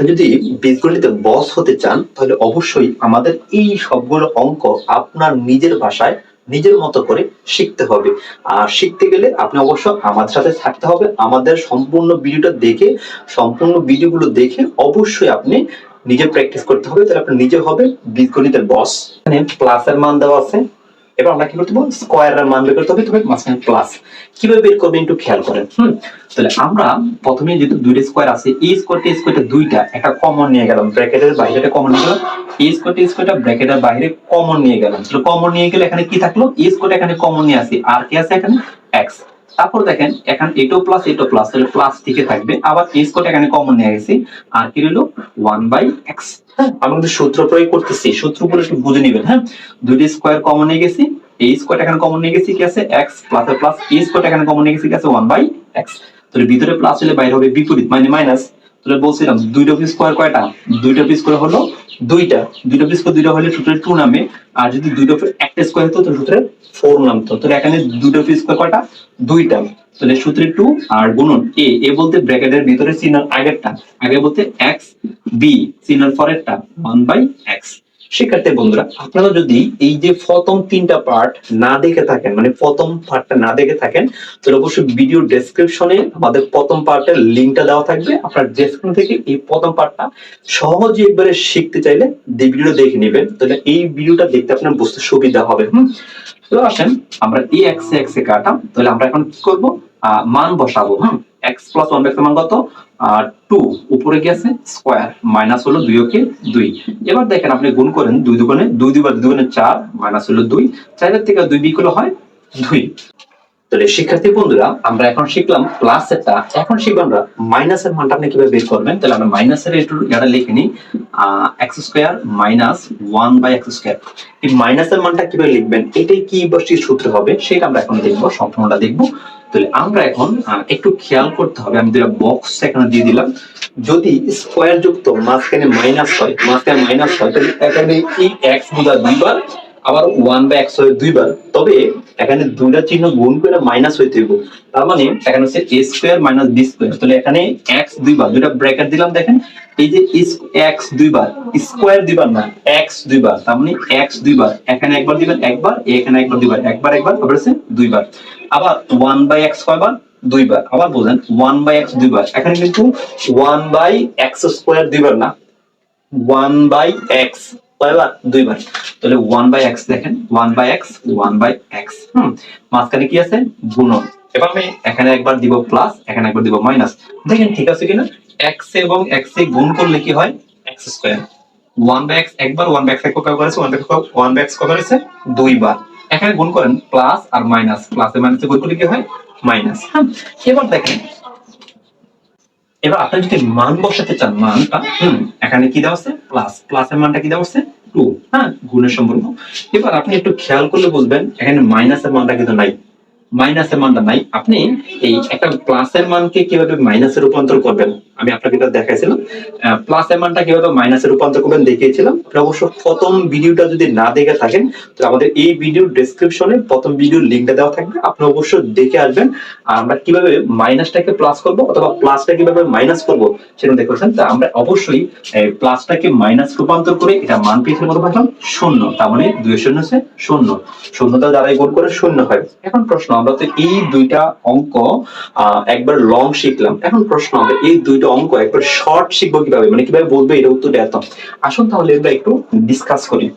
আপনি যদি বীজগণিতে বস হতে চান, তাহলে অবশ্যই আমাদের এই সবগুলো অঙ্ক আপনার নিজের ভাষায়, নিজের মতো করে শিখতে হবে। আর শিখতে গেলে আপনি অবশ্য আমাদের সাথে থাকতে হবে। আমাদের সম্পূর্ণ ভিডিওটা দেখে, সম্পূর্ণ ভিডিওগুলো দেখে অবশ্যই আপনি নিজে প্র্যাকটিস করতে হবে। তাহলে আপনি নিজে হবে বীজগণিতের বস এখানে প্লাসের মান দেওয়া আছে। এবার আমরা কি করতে বলব? স্কোয়ারের মান বের করতে হবে তবে মাঝখানে প্লাস কীভাবে বের করবেন একটু খেয়াল করেন, হুম? তাহলে আমরা প্রথমে যেহেতু দুইটা স্কোয়ার আছে, এই স্কোয়ারটা স্কোয়ারটা দুইটা, একটা কমন নিয়ে গেলাম। ব্র্যাকেটের বাইরে কমন নিয়ে গেলাম। এই স্কোয়ারটা স্কোয়ারটা ব্র্যাকেটের বাইরে কমন নিয়ে গেলাম। তাহলে কমন নিয়ে গেলে এখানে কি থাকল? এই স্কোয়ারটা এখানে কমন নিয়ে আসি আর কি আছে এখানে? এক্স তারপর দেখেন, এখানে এটো প্লাস এটো প্লাস তাহলে প্লাস টিকে থাকবে। আবার এই স্কোয়ারটা এখানে কমন নিয়ে গেছি। আর কি রইল ওয়ান বাই এক্স হ্যাঁ আমি কিন্তু সূত্র প্রয়োগ করতেছি। সূত্রগুলো একটু বুঝে নেবেন হ্যাঁ? দুইটি স্কোয়ার কমন নিয়ে গেছি। এই স্কোয়ারটা এখানে কমন নিয়ে গেছি, কি আছে? এক্স প্লাস প্লাস এই স্কোয়ারটা এখানে কমন নিয়ে গেছি, কি আছে? ওয়ান বাই এক্স তাহলে ভিতরে প্লাস হলে বাইরে হবে বিপরীত মানে মাইনাস তাহলে বলছিলাম দুইটা পিস স্কোয়ার কয়টা? দুইটা পিস করে হলো দুইটা। দুইটা পিস করে দুইটা হলে সূত্রে টু নামে, আর যদি দুইটা একটা স্কোয়ার হতো, তাহলে সূত্রে ফোর নামতো তাহলে এখানে দুটো পিস করে কয়টা? দুইটা। তাহলে সূত্রে টু আর গুণন এ এ বলতে ব্র্যাকেটের ভিতরে চিহ্ন আগেরটা। আগে বলতে এক্স বি চিহ্নের পরেরটা। ওয়ান বাই এক্স শিক্ষার্থী বন্ধুরা, আপনারা যদি এই যে প্রথম তিনটা পার্ট না দেখে থাকেন মানে প্রথম পার্টটা না দেখে থাকেন, তাহলে অবশ্যই ভিডিও ডেসক্রিপশনে আমাদের প্রথম পার্টের লিঙ্কটা দেওয়া থাকবে। আপনার ডেসক্রিপশন থেকে এই প্রথম পার্টটা সহজে একবারে শিখতে চাইলে এই ভিডিওটা দেখে নেবেন, তাহলে এই ভিডিওটা দেখতে আপনার বুঝতে সুবিধা হবে। হুম? তো আসেন, আমরা এই এক্স এক্স কাটাম, তাহলে আমরা এখন কি করব? মান বসাবো, হুম? এক্স প্লাস ওয়ানের মান কত? আর উপরে কি আছে? মাইনাস হলো দুই ওকে দুই। এবার দেখেন আপনি গুণ করেন দুই দুগুণে, দুই দুবার দুই দুগুণে চার, মাইনাস হলো দুই। চারের থেকে দুই বিক হলো হয় দুই। তাহলে শিক্ষার্থী বন্ধুরা, আমরা এখন শিখলাম প্লাস এটা এখন শিখব আমরা মাইনাসের মানটা আপনি কীভাবে বের করবেন? তাহলে আমরা মাইনাসের একটু এটা লিখে নিই। X square minus one by x square এই মাইনাসের মানটা কীভাবে লিখবেন? এটাই কি বসটির সূত্র হবে? সেটা আমরা এখন দেখব, সম্পূর্ণটা দেখব। তাহলে আমরা এখন একটু খেয়াল করতে হবে। আমি দুটা বক্স এখানে দিয়ে দিলাম। যদি স্কোয়ার যুক্ত মাঝখানে মাইনাস হয়, মাঝখানে মাইনাস হয়, তাহলে এখানে এই এক্স বোঝা দুইবার আবার ওয়ান এক্স হয় দুইবার, তবে এখানে দুইটা চিহ্ন গুণ করে মাইনাস হইতে হইব। তার মানে এখানে হচ্ছে a square minus b square তাহলে এখানে এক্স দুইবার, দুইটা ব্র্যাকেট দিলাম দেখেন, এই যে এক্স দুইবার স্কোয়ার দুইবার না এক্স দুইবার, তার মানে এক্স দুইবার। এখানে একবার দিবেন একবার, এখানে একবার দিবেন একবার একবার, আবার হচ্ছে দুইবার। আবার ওয়ান বাই এক্স কয়বার? দুইবার। আবার বলেন ওয়ান বাই এক্স দুইবার। এখানে কিন্তু ওয়ান বাই এক্স স্কোয়ার দুইবার না ওয়ান বাই এক্স কয়বার দুইবার। তাহলে ওয়ান বাই এক্স দেখেন one by x one by x হুম। মাঝখানে কি আছে? গুণন। এবার আমি এখানে একবার দিব প্লাস এখানে একবার দিব মাইনাস দেখেন ঠিক আছে কিনা? এক্স এবং এক্স এ গুণ করলে কি হয়? X square one by x একবার ওয়ান বাই এক্স কয় করেছে? One by one by x কয় করেছে? দুইবার। এখানে গুণ করেন প্লাস আর মাইনাস প্লাস এর মাইনাসে গুণ করলে কি হয়? মাইনাস এবার দেখেন এবার আপনি যদি মান বসাতে চান, মানটা, হুম, এখানে কি দেওয়া আছে? প্লাস প্লাসের মানটা কি দেওয়া আছে? টু হ্যাঁ গুণের সম্পর্ক এবার আপনি একটু খেয়াল করলে বলবেন এখানে মাইনাসের মানটা কিন্তু নাই। মাইনাসের মানটা নাই। আপনি এই একটা প্লাসের মানকে কীভাবে মাইনাসে রূপান্তর করবেন? আমি আপনাকে এটা দেখাইছিলাম। প্লাসের মানটা কীভাবে মাইনাসে রূপান্তর করবেন দেখিয়েছিলাম। আপনি অবশ্য প্রথম ভিডিওটা যদি না দেখে থাকেন তো আমাদের এই ভিডিও ডেসক্রিপশনে প্রথম ভিডিওর লিঙ্কটা দেওয়া থাকবে। আপনি অবশ্যই দেখে আসবেন। আর আমরা কীভাবে মাইনাসটাকে প্লাস করব অথবা প্লাসটা কীভাবে মাইনাস করব সেটা দেখেছেন তা আমরা অবশ্যই প্লাসটাকে মাইনাস রূপান্তর করে এটা মান পেয়েছিল কত পাইলাম শূন্য। তার মানে দুই শূন্য হচ্ছে শূন্য। শূন্যটা দ্বারাই গুণ করে শূন্য হয়। এখন প্রশ্ন, আমরা তো এই দুইটা অঙ্ক একবার লং শিখলাম। এখন প্রশ্ন হবে এই দুইটা অঙ্ক একবার শর্ট শিখব কীভাবে? মানে কীভাবে বলব, এটা উত্তরটা এত। আসুন তাহলে আমরা একটু ডিসকাস করি।